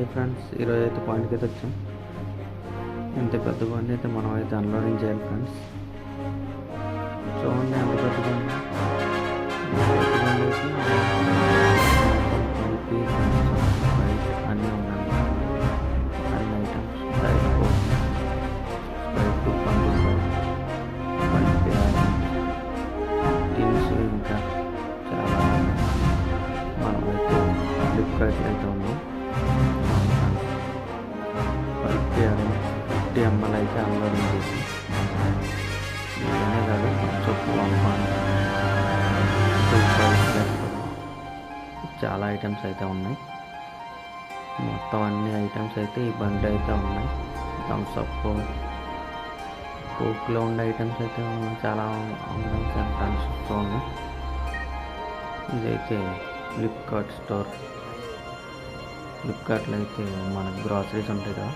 Hi friends ఈరోజు అయితే పాయింట్కి అయితే వచ్చాం. ఎంత పెద్ద బండి అయితే మనం అయితే అన్లోడింగ్ చేయాలి ఫ్రెండ్స్. చూడండి ఎంత పెద్ద బండి. అన్నీ ఉన్నాయి. అన్ని ఐటమ్స్ బైక్ బైక్ పండుగ టిన్స్ ఇంకా చాలా మనం అయితే ఫ్లిప్కార్ట్లో అయితే ఉన్నాం ఫిఫ్టీ అయితే అందరూ నేనే కాదు? చెప్పు చాలా ఐటమ్స్ అయితే ఉన్నాయి. మొత్తం అన్ని ఐటమ్స్ అయితే ఈ బండి అయితే ఉన్నాయి. థమ్స్ అప్ కోక్లో ఉండే ఐటమ్స్ అయితే చాలా ఉన్నాయి ఫ్రెండ్స్ ఉన్నాయి. ఇదైతే ఫ్లిప్కార్ట్ స్టోర్ ఫ్లిప్కార్ట్లో అయితే మనకు గ్రాసరీస్ ఉంటాయి కదా?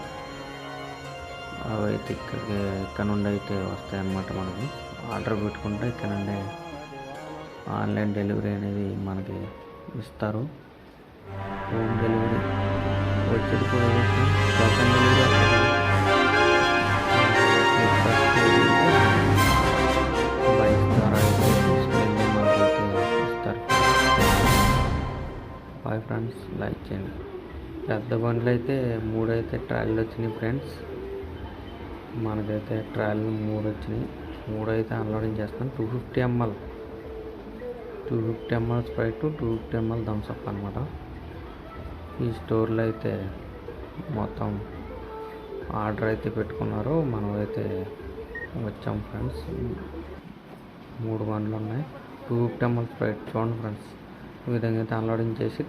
అవి అయితే ఇక్కడికి ఇక్కడ నుండి అయితే వస్తాయి అన్నమాట మనకి. ఆర్డర్ పెట్టుకుంటే ఇక్కడ నుండి ఆన్లైన్ డెలివరీ అనేది మనకి ఇస్తారు. హోమ్ డెలివరీ వచ్చేది కూడా delivery bike boy friends like చేయండి. పెద్ద బండ్లు అయితే మూడు అయితే ట్రాలీలు వచ్చినాయి ఫ్రెండ్స్ మనకైతే ట్రాలీ మూడు వచ్చినాయి మూడు అయితే అన్లోడింగ్ చేస్తాం. Two fifty ml. Two fifty ml Sprite two fifty ml Thums Up అనమాట ఈ స్టోర్లో అయితే మొత్తం ఆర్డర్ అయితే పెట్టుకున్నారు. మనం అయితే వచ్చాం ఫ్రెండ్స్. మూడు బండ్లు ఉన్నాయి. టూ ఫిఫ్టీ ఎంఎల్ స్ప్రైట్ చూడండి ఫ్రెండ్స్. ఈ విధంగా అయితే అన్లోడింగ్ చేసి